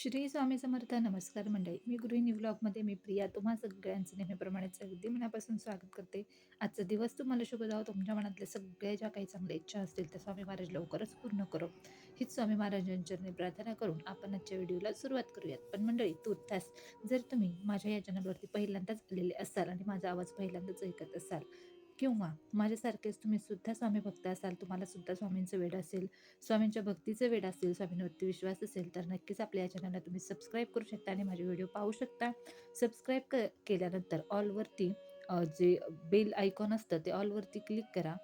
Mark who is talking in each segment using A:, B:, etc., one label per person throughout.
A: श्री स्वामी समर्थ नमस्कार मंडळी. मी गृहिणी ब्लॉगमध्ये मी प्रिया. तुम्हा सगळ्यांचं नेहमीप्रमाणेच अगदी मनापासून स्वागत करते. आजचा दिवस तुम्हाला शुभ जावं. तुमच्या मनातल्या सगळ्या ज्या काही चांगल्या इच्छा असतील त्या स्वामी महाराज लवकरच पूर्ण करो. हीच स्वामी महाराजांच्या प्रार्थना करून आपण आजच्या व्हिडिओला सुरुवात करूयात. पण मंडळी तुर्तास जर तुम्ही माझ्या या चॅनलवरती पहिल्यांदाच आलेले असाल आणि माझा आवाज पहिल्यांदाच ऐकत असाल किंवा माझ्यासारखेच तुम्ही सुद्धा स्वामी भक्त असाल तुम्हाला सुद्धा स्वामींचं वेड असेल स्वामींच्या भक्तीचं वेड असेल स्वामींवरती विश्वास असेल तर नक्कीच आपल्या या चॅनलला तुम्ही सबस्क्राईब करू शकता आणि माझे व्हिडिओ पाहू शकता. सबस्क्राईब क केल्यानंतर ऑलवरती जे बेल आयकॉन असतं ते ऑलवरती क्लिक करा.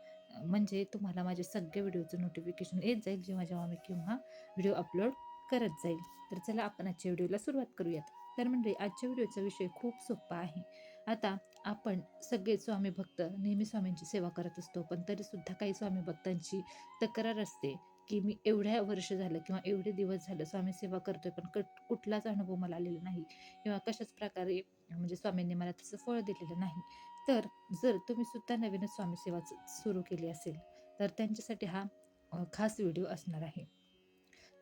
A: म्हणजे तुम्हाला माझे सगळे व्हिडिओचं नोटिफिकेशन येत जाईल जेव्हा जेव्हा मी किंवा व्हिडिओ अपलोड करत जाईल. तर चला आपण आजच्या व्हिडिओला सुरुवात करूयात. तर म्हणजे आजच्या व्हिडिओचा विषय खूप सोपा आहे. आता आपण सगळे स्वामी भक्त नेहमी स्वामींची सेवा करत असतो पण तरीसुद्धा काही स्वामी भक्तांची तक्रार असते की मी एवढ्या वर्ष झालं किंवा एवढे दिवस झालं स्वामी सेवा करतोय पण कट कुठलाच अनुभव मला आलेला नाही किंवा कशाच प्रकारे म्हणजे स्वामींनी मला तसं फळ दिलेलं नाही. तर जर तुम्ही सुद्धा नवीनच स्वामी सेवा सुरू केली असेल तर त्यांच्यासाठी हा खास व्हिडिओ असणार आहे.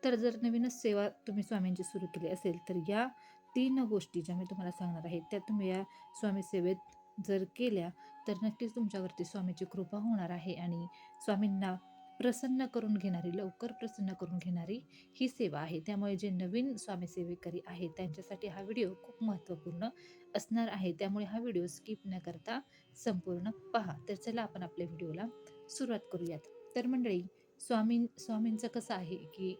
A: तर जर नवीनच सेवा तुम्ही स्वामींची सुरू केली असेल तर या तीन गोष्टी ज्या मी तुम्हाला सांगणार आहे त्या तुम्ही या स्वामी सेवेत जर केल्या तर नक्कीच तुमच्यावरती स्वामीची कृपा होणार आहे आणि स्वामींना प्रसन्न करून घेणारी लवकर प्रसन्न करून घेणारी ही सेवा आहे. त्यामुळे जे नवीन स्वामी सेवेकरी आहेत त्यांच्यासाठी हा व्हिडिओ खूप महत्त्वपूर्ण असणार आहे. त्यामुळे हा व्हिडिओ स्किप न करता संपूर्ण पहा. तर चला आपण आपल्या व्हिडिओला सुरुवात करूयात. तर मंडळी स्वामी स्वामींचं कसं आहे की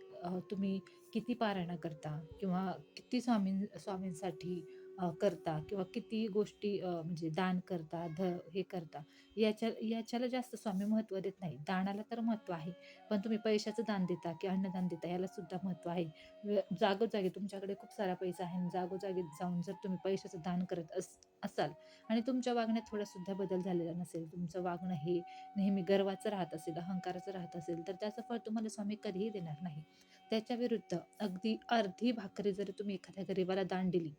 A: तुम्ही किती पारायणं करता किंवा किती स्वामीं स्वामींसाठी करता किंवा किती गोष्टी म्हणजे दान करता ध हे करता याच्या याच्याला जास्त स्वामी महत्त्व देत नाही. दानाला तर महत्त्व आहे पण तुम्ही पैशाचं दान देता की अन्नदान देता याला सुद्धा महत्त्व आहे. जागोजागी तुमच्याकडे खूप सारा पैसा आहे जागोजागी जाऊन जर तुम्ही पैशाचं दान करत अस असाल आणि तुमच्या वागण्यात थोडासुद्धा बदल झालेला नसेल तुमचं वागणं हे नेहमी गर्वाचं राहत असेल अहंकाराचं राहत असेल तर त्याचं फळ तुम्हाला स्वामी कधीही देणार नाही. त्याच्या विरुद्ध अगदी अर्धी भाकरी जरी तुम्ही एखाद्या गरीबाला दान दिली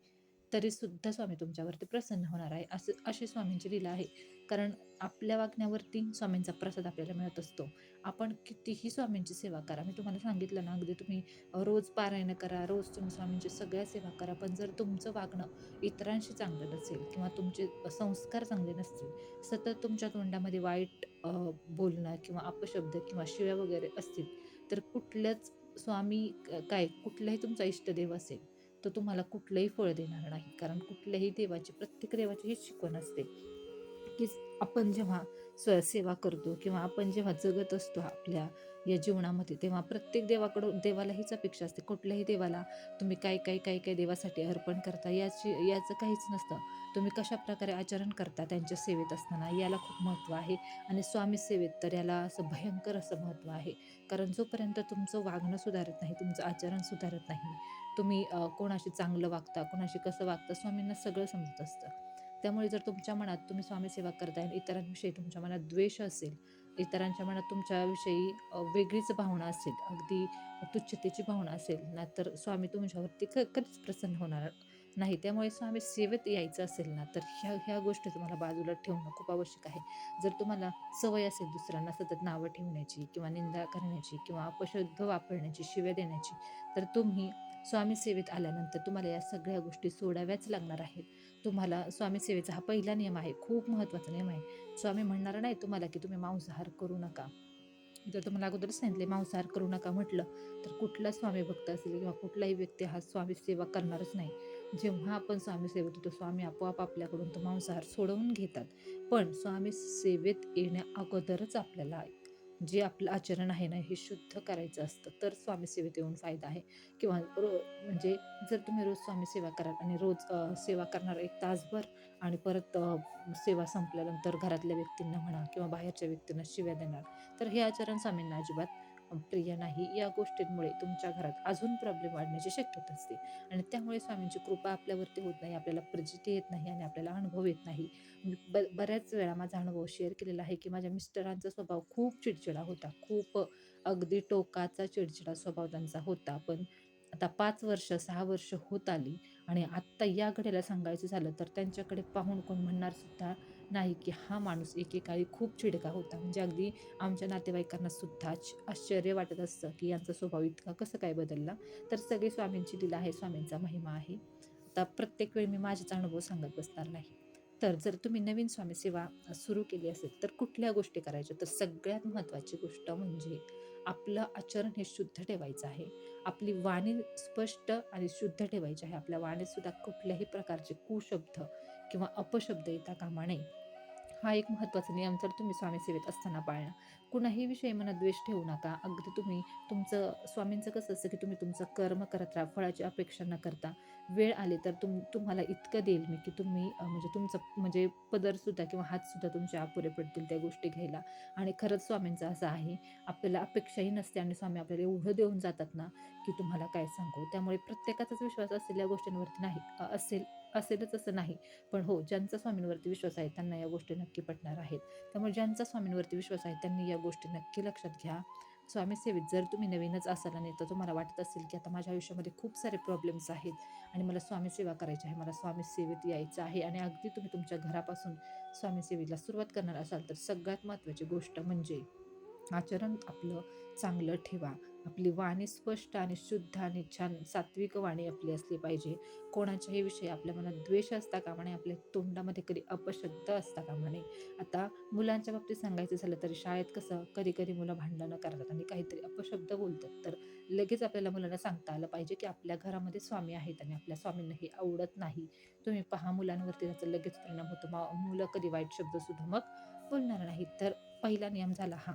A: तरी सुद्धा स्वामी तुमच्यावरती प्रसन्न होणार आहे. असं अशी स्वामींची लीला आहे. कारण आपल्या वागण्यावरती स्वामींचा प्रसाद आपल्याला मिळत असतो. आपण कितीही स्वामींची सेवा करा. मी तुम्हाला सांगितलं ना अगदी तुम्ही रोज पारायण करा रोज तुम्ही स्वामींची सगळ्या सेवा करा. पण जर तुमचं वागणं इतरांशी चांगलं नसेल किंवा तुमचे संस्कार चांगले नसतील सतत तुमच्या तोंडामध्ये वाईट बोलणं किंवा अपशब्द किंवा शिव्या वगैरे असतील तर कुठल्याच स्वामी काय कुठलाही तुमचा इष्टदेव असेल तो तुम्हाला कुठलंही फळ देणार नाही. कारण कुठल्याही देवाची प्रत्येक देवाची हीच शिकवण असते. की आपण जेव्हा स्वयंसेवा करतो किंवा आपण जेव्हा जगत असतो आपल्या या जीवनामध्ये. तेव्हा प्रत्येक देवाकडून देवाला हीच अपेक्षा असते. कुठल्याही देवाला तुम्ही काय काय काय काय देवासाठी अर्पण करता याची याचं काहीच नसतं. तुम्ही कशा प्रकारे आचरण करता त्यांच्या सेवेत असताना याला खूप महत्त्व आहे. आणि स्वामी सेवेत तर याला असं भयंकर असं महत्त्व आहे. कारण जोपर्यंत तुमचं वागणं सुधारत नाही तुमचं आचरण सुधारत नाही तुम्ही कोणाशी चांगलं वागता कोणाशी कसं वागता स्वामींना सगळं समजत असतं. त्यामुळे जर तुमच्या मनात तुम्ही स्वामी सेवा करताय इतरांविषयी तुमच्या मनात द्वेष असेल इतरांच्या मनात तुमच्याविषयी वेगळीच भावना असेल अगदी तुच्छतेची भावना असेल ना तर स्वामी तुमच्यावरती क कधीच प्रसन्न होणार नाही. त्यामुळे स्वामी सेवेत यायचं असेल ना तर ह्या ह्या गोष्टी तुम्हाला बाजूला ठेवणं खूप आवश्यक आहे. जर तुम्हाला सवय असेल दुसऱ्यांना सतत नावं ठेवण्याची किंवा निंदा करण्याची किंवा अपशुद्ध वापरण्याची शिव्या देण्याची तर तुम्ही स्वामी सेवेत आल्यानंतर तुम्हाला या सगळ्या गोष्टी सोडाव्याच लागणार आहेत. तुम्हाला स्वामी सेवेचा हा पहिला नियम आहे खूप महत्त्वाचा नियम आहे. स्वामी म्हणणार नाही तुम्हाला की तुम्ही मांसाहार करू नका. जर तुम्हाला अगोदरच सांगितले मांसाहार करू नका म्हटलं तर कुठला स्वामी भक्त असेल किंवा कुठलाही व्यक्ती हा स्वामी सेवा करणारच नाही. जेव्हा आपण स्वामी सेवेत होतो स्वामी आपोआप आपल्याकडून तो मांसाहार सोडवून घेतात. पण स्वामी सेवेत येण्या अगोदरच आपल्याला जे आपलं आचरण आहे ना हे शुद्ध करायचं असतं तर स्वामी सेवेत येऊन फायदा आहे. किंवा रो म्हणजे जर तुम्ही रोज स्वामी सेवा कराल आणि रोज सेवा करणार एक तासभर आणि परत सेवा संपल्यानंतर घरातल्या व्यक्तींना म्हणा किंवा बाहेरच्या व्यक्तींना शिव्या देणार तर हे आचरण स्वामींना अजिबात प्रिय नाही या गोष्टींमुळे तुमच्या घरात अजून प्रॉब्लेम वाढण्याची शक्यता असते. आणि त्यामुळे स्वामींची कृपा आपल्यावरती होत नाही आपल्याला प्रजिती येत नाही आणि आपल्याला अनुभव येत नाही. ब बऱ्याच वेळा माझा अनुभव शेअर केलेला आहे की माझ्या मिस्टरांचा स्वभाव खूप चिडचिडा होता. खूप अगदी टोकाचा चिडचिडा स्वभाव त्यांचा होता. पण आता पाच वर्ष सहा वर्ष होत आली आणि आत्ता या घडीला सांगायचं झालं तर त्यांच्याकडे पाहून कोण म्हणणार सुद्धा नाही की हा माणूस एकेकाळी खूप चिडका होता. म्हणजे अगदी आमच्या नातेवाईकांना सुद्धा आश्चर्य वाटत असतं की यांचा स्वभाव इतका कसं काय बदलला. तर सगळे स्वामींची दिला आहे स्वामींचा महिमा आहे. आता प्रत्येक वेळी मी माझाच अनुभव सांगत बसणार नाही. तर जर तुम्ही नवीन स्वामी सेवा सुरू केली असेल तर कुठल्या गोष्टी करायच्या? तर सगळ्यात महत्त्वाची गोष्ट म्हणजे आपलं आचरण हे शुद्ध ठेवायचं आहे. आपली वाणी स्पष्ट आणि शुद्ध ठेवायची आहे. आपल्या वाणीसुद्धा कुठल्याही प्रकारचे कुशब्द किंवा अपशब्द येता कामा नये. हा एक महत्त्वाचा नियम जर तुम्ही स्वामी सेवेत असताना पाळला. कुणाही विषयी मनात द्वेष ठेवू नका. अगदी तुम्ही तुमचं स्वामींचं कसं असतं की तुम्ही तुमचं कर्म करत राहा फळाची अपेक्षा न करता. वेळ आली तर तुम तुम्हाला इतकं देईल मी की तुम्ही म्हणजे तुमचं म्हणजे पदरसुद्धा किंवा हातसुद्धा तुमचे अपुरे पडतील त्या गोष्टी घ्यायला. आणि खरंच स्वामींचं असं आहे आपल्याला अपेक्षाही नसते आणि स्वामी आपल्याला एवढं देऊन जातात ना की तुम्हाला काय सांगू. त्यामुळे प्रत्येकाचाच विश्वास असेल या गोष्टींवरती नाही असेल. असेलच असं नाही. पण हो ज्यांचा स्वामींवरती विश्वास आहे त्यांना या गोष्टी नक्की पटणार आहेत. त्यामुळे ज्यांचा स्वामींवरती विश्वास आहे त्यांनी या गोष्टी नक्की लक्षात घ्या. स्वामी सेवेत जर तुम्ही नवीनच असाल आणि तर तुम्हाला वाटत असेल की आता माझ्या आयुष्यामध्ये खूप सारे प्रॉब्लेम्स आहेत आणि मला स्वामी सेवा करायची आहे मला स्वामी सेवेत यायचं आहे आणि अगदी तुम्ही तुमच्या घरापासून स्वामी सेवेला सुरुवात करणार असाल तर सगळ्यात महत्त्वाची गोष्ट म्हणजे आचरण आपलं चांगलं ठेवा. आपली वाणी स्पष्ट आणि शुद्ध आणि छान सात्विक वाणी आपली असली पाहिजे. कोणाच्याही विषयी आपल्या मनात द्वेष असता कामा नये आपल्या तोंडामध्ये कधी अपशब्द असता कामा नये. आता मुलांच्या बाबतीत सांगायचं झालं तर शाळेत कसं कधी कधी मुलं भांडणं करतात आणि काहीतरी अपशब्द बोलतात. तर लगेच आपल्याला मुलांना सांगता आलं पाहिजे की आपल्या घरामध्ये स्वामी आहेत आणि आपल्या स्वामींना हे आवडत नाही. तुम्ही पहा मुलांवरती त्याचा लगेच परिणाम होतो. मुलं कधी वाईट शब्द सुद्धा मग बोलणार नाहीत. तर पहिला नियम झाला हा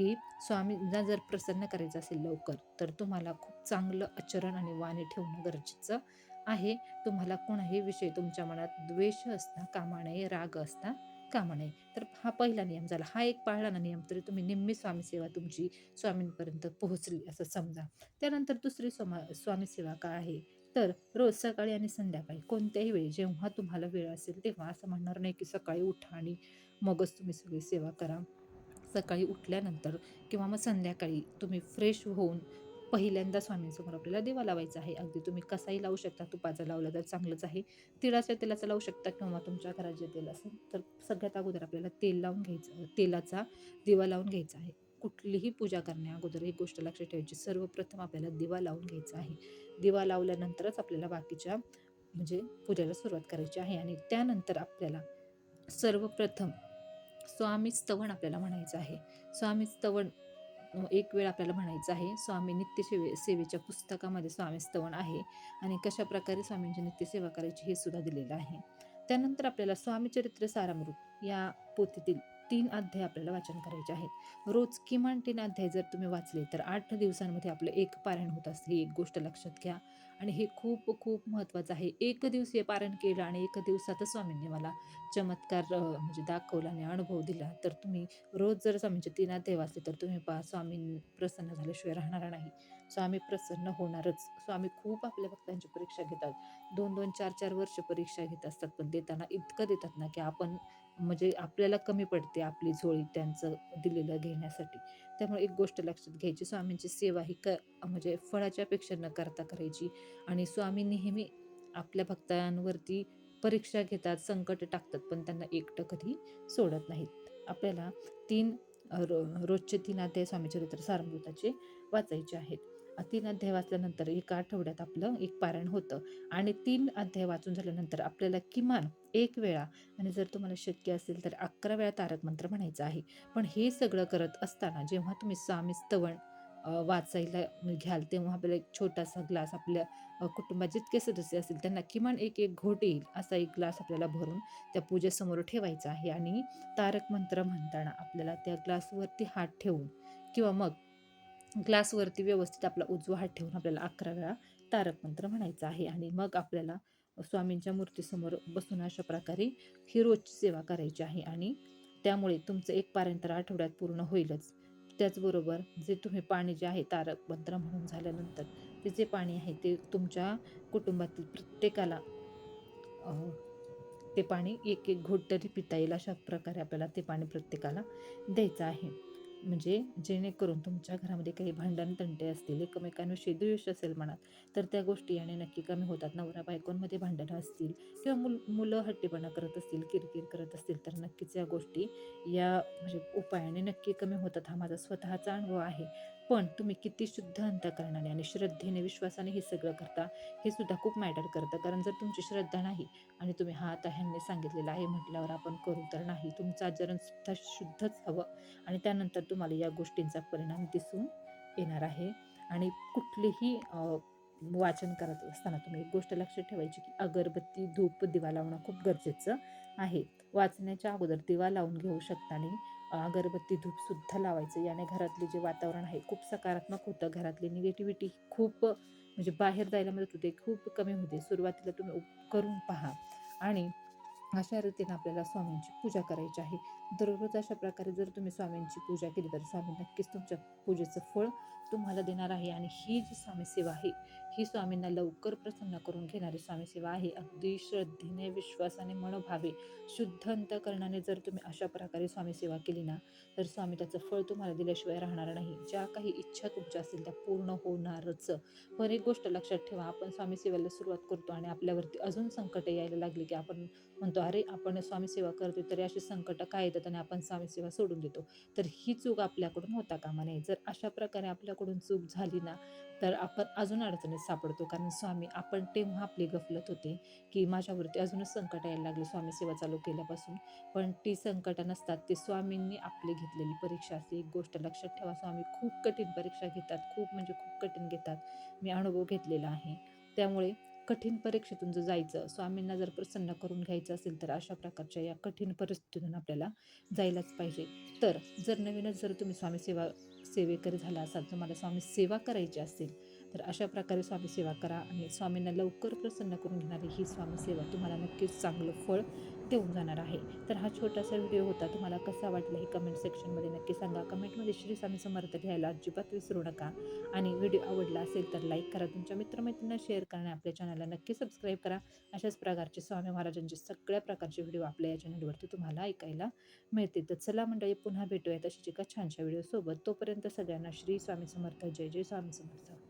A: की स्वामींना जर प्रसन्न करायचं असेल लवकर तर तुम्हाला खूप चांगलं आचरण आणि वाणी ठेवणं गरजेचं आहे. तुम्हाला कोणाही विषय तुमच्या मनात द्वेष असता कामा नये राग असता कामा नये. तर हा पहिला नियम झाला. हा एक पाळला ना नियम तरी तुम्ही निम्मी स्वामी सेवा तुमची स्वामींपर्यंत पोहोचली असं समजा. त्यानंतर दुसरी स्वामा स्वामी सेवा काय आहे? तर रोज सकाळी आणि संध्याकाळी कोणत्याही वेळी जेव्हा तुम्हाला वेळ असेल तेव्हा असं म्हणणार नाही की सकाळी उठा आणि मगच तुम्ही सगळी सेवा करा. सकाळी उठल्यानंतर किंवा मग संध्याकाळी तुम्ही फ्रेश होऊन पहिल्यांदा स्वामींसमोर आपल्याला दिवा लावायचा आहे. अगदी तुम्ही कसाही लावू शकता तुपाचा लावला तर चांगलंच आहे. तिळाच्या तेलाचा लावू शकता किंवा तुमच्या घरात जे तेल असेल तर सगळ्यात अगोदर आपल्याला तेल लावून घ्यायचं तेलाचा दिवा लावून घ्यायचा आहे. कुठलीही पूजा करण्या अगोदर एक गोष्ट लक्षात ठेवायची सर्वप्रथम आपल्याला दिवा लावून घ्यायचा आहे. दिवा लावल्यानंतरच आपल्याला बाकीच्या म्हणजे पूजेला सुरुवात करायची आहे आणि त्यानंतर आपल्याला सर्वप्रथम स्वामी स्तवन आपल्याला म्हणायचं आहे. स्वामी स्तवन एक वेळ आपल्याला म्हणायचं आहे स्वामी नित्य सेवे सेवेच्या पुस्तकामध्ये स्वामी स्तवन आहे आणि कशा प्रकारे स्वामींची नित्यसेवा करायची हे सुद्धा दिलेलं आहे. त्यानंतर आपल्याला स्वामी चरित्र सारामृत या पोथीतील तीन अध्याय आपल्याला वाचन करायचे आहेत. रोज किमान तीन अध्याय जर तुम्ही वाचले तर आठ दिवसांमध्ये आपलं एक पारायण होत असते. ही एक गोष्ट लक्षात घ्या. आणि हे खूप खूप महत्त्वाचं आहे. एक दिवसीय पारण केलं आणि एक दिवसातच स्वामींनी मला चमत्कार म्हणजे दाखवला आणि अनुभव दिला. तर तुम्ही रोज जर स्वामींचे तीन अध्याय वाचले तर तुम्ही पहा स्वामी प्रसन्न झाल्याशिवाय राहणार नाही. स्वामी प्रसन्न होणारच. स्वामी खूप आपल्या भक्तांची परीक्षा घेतात. दोन दोन चार चार वर्ष परीक्षा घेत असतात पण देताना इतकं देतात ना की आपण म्हणजे आपल्याला कमी पडते आपली झोळी त्यांचं दिलेलं घेण्यासाठी. त्यामुळे एक गोष्ट लक्षात घ्यायची स्वामींची सेवा ही क म्हणजे फळाच्या अपेक्षा न करता करायची. आणि स्वामी नेहमी आपल्या भक्तांवरती परीक्षा घेतात संकट टाकतात पण त्यांना एकटं कधी सोडत नाहीत. आपल्याला तीन रो रोजचे तीन अध्याय स्वामी चरित्र वाचायचे आहेत. तीन अध्याय वाचल्यानंतर एका आठवड्यात आपलं एक पारायण होतं. आणि तीन अध्याय वाचून झाल्यानंतर आपल्याला किमान एक वेळा आणि जर तुम्हाला शक्य असेल तर अकरा वेळा तारक मंत्र म्हणायचं आहे. पण हे सगळं करत असताना जेव्हा तुम्ही स्वामी स्तवण वाचायला घ्याल तेव्हा आपल्याला एक छोटासा ग्लास आपल्या कुटुंबात जितके सदस्य असतील त्यांना किमान एक एक घोट येईल असा एक ग्लास आपल्याला भरून त्या पूजेसमोर ठेवायचा आहे. आणि तारक मंत्र म्हणताना आपल्याला त्या ग्लासवरती हात ठेवून किंवा मग ग्लासवरती व्यवस्थित आपला उजवा हात ठेवून आपल्याला अकरा वेळा तारक मंत्र म्हणायचा आहे. आणि मग आपल्याला स्वामींच्या मूर्तीसमोर बसून अशा प्रकारे ही रोजची सेवा करायची आहे. आणि त्यामुळे तुमचं एक पारंतर आठवड्यात पूर्ण होईलच. त्याचबरोबर जे तुम्ही पाणी जे आहे तारक मंत्र म्हणून झाल्यानंतर ते जे पाणी आहे ते तुमच्या कुटुंबातील प्रत्येकाला ते पाणी एक एक घोट तरी पिता येईल अशा प्रकारे आपल्याला ते पाणी प्रत्येकाला द्यायचं आहे. म्हणजे जेणेकरून तुमच्या घरामध्ये काही भांडण तंटे असतील एकमेकांविषयी द्वेष असेल मनात तर त्या गोष्टी याने नक्की कमी होतात. नवरा बायकोंमध्ये भांडणं असतील किंवा मुल मुलं हट्टीपणा करत असतील किरकिर करत असतील तर नक्कीच या गोष्टी या म्हणजे उपायाने नक्की कमी होतात. हा माझा स्वतःचा अनुभव आहे. पण तुम्ही किती शुद्ध अंतकरणाने आणि श्रद्धेने विश्वासाने हे सगळं करता हे सुद्धा खूप मॅटर करतं. कारण जर तुमची श्रद्धा नाही आणि तुम्ही हा आता ह्यांनी सांगितलेलं आहे म्हटल्यावर आपण करू तर नाही. तुमचं आचरण सुद्धा शुद्धच हवं आणि त्यानंतर तुम्हाला या गोष्टींचा परिणाम दिसून येणार आहे. आणि कुठलेही वाचन करत असताना तुम्ही एक गोष्ट लक्षात ठेवायची की अगरबत्ती धूप दिवा लावणं खूप गरजेचं आहे. वाचण्याच्या अगोदर दिवा लावून घेऊ शकता आणि अगरबत्ती धूपसुद्धा लावायचं. याने घरातले जे वातावरण आहे खूप सकारात्मक होतं. घरातली निगेटिव्हिटी खूप म्हणजे बाहेर जायला मदत होते खूप कमी होते. सुरुवातीला तुम्ही करून पहा. आणि अशा रीतीने आपल्याला स्वामींची पूजा करायची आहे. दररोज अशा प्रकारे जर तुम्ही स्वामींची पूजा केली तर स्वामी नक्कीच तुमच्या पूजेचं फळ तुम्हाला देणार आहे आणि ही जी स्वामी सेवा आहे ही स्वामींना लवकर प्रसन्न करून घेणारी स्वामीसेवा आहे. अगदी श्रद्धेने विश्वासाने मनोभावे शुद्ध अंतकरणाने जर तुम्ही अशा प्रकारे स्वामीसेवा केली ना तर स्वामी त्याचं फळ तुम्हाला दिल्याशिवाय राहणार नाही. ज्या काही इच्छा तुमच्या असतील त्या पूर्ण होणारच. पण एक गोष्ट लक्षात ठेवा आपण स्वामी सेवेला सुरुवात करतो आणि आपल्यावरती अजून संकटं यायला लागली की आपण म्हणतो अरे आपण स्वामी सेवा करतो तरी अशी संकटं काय येतात आणि आपण स्वामी सेवा सोडून देतो? तर ही चूक आपल्याकडून होता कामा नये. जर अशा प्रकारे आपल्याकडून चूक झाली ना तर आपण अजून अडचणीत सापडतो. कारण स्वामी आपण तेव्हा आपली गफलत होते की माझ्यावरती अजूनच संकट यायला लागले स्वामी सेवा चालू केल्यापासून. पण ती संकटं नसतात ते स्वामींनी आपली घेतलेली परीक्षा असते. एक गोष्ट लक्षात ठेवा स्वामी खूप कठीण परीक्षा घेतात खूप म्हणजे खूप कठीण घेतात. मी अनुभव घेतलेला आहे. त्यामुळे कठीण परीक्षेतून जर जायचं स्वामींना जर प्रसन्न करून घ्यायचं असेल तर अशा प्रकारच्या या कठीण परिस्थितीतून आपल्याला जायलाच पाहिजे. तर जर नवीनच जर तुम्ही स्वामी सेवा सेवेकरी झाला असाल तुम्हाला स्वामी सेवा करायची असेल तर अशा प्रकारे स्वामी सेवा करा आणि स्वामींना लवकर प्रसन्न करून घेणारी ही स्वामीसेवा तुम्हाला नक्कीच चांगलं फळ देऊन जाणार आहे. तर हा छोटासा व्हिडिओ होता. तुम्हाला कसा वाटला हे कमेंट सेक्शनमध्ये नक्की सांगा. कमेंटमध्ये श्री स्वामी समर्थ लिहायला अजिबात विसरू नका. आणि व्हिडिओ आवडला असेल तर लाईक करा. तुमच्या मित्रमैत्रिणींना शेअर करा आणि आपल्या चॅनलला नक्की सबस्क्राईब करा. अशाच प्रकारचे स्वामी महाराजांचे सगळ्या प्रकारचे व्हिडिओ आपल्या या चॅनलवरती तुम्हाला ऐकायला मिळतील. तर चला मंडळी पुन्हा भेटूया तशीच एका छानशा व्हिडिओसोबत. तोपर्यंत सगळ्यांना श्री स्वामी समर्थ. जय जय स्वामी समर्थ.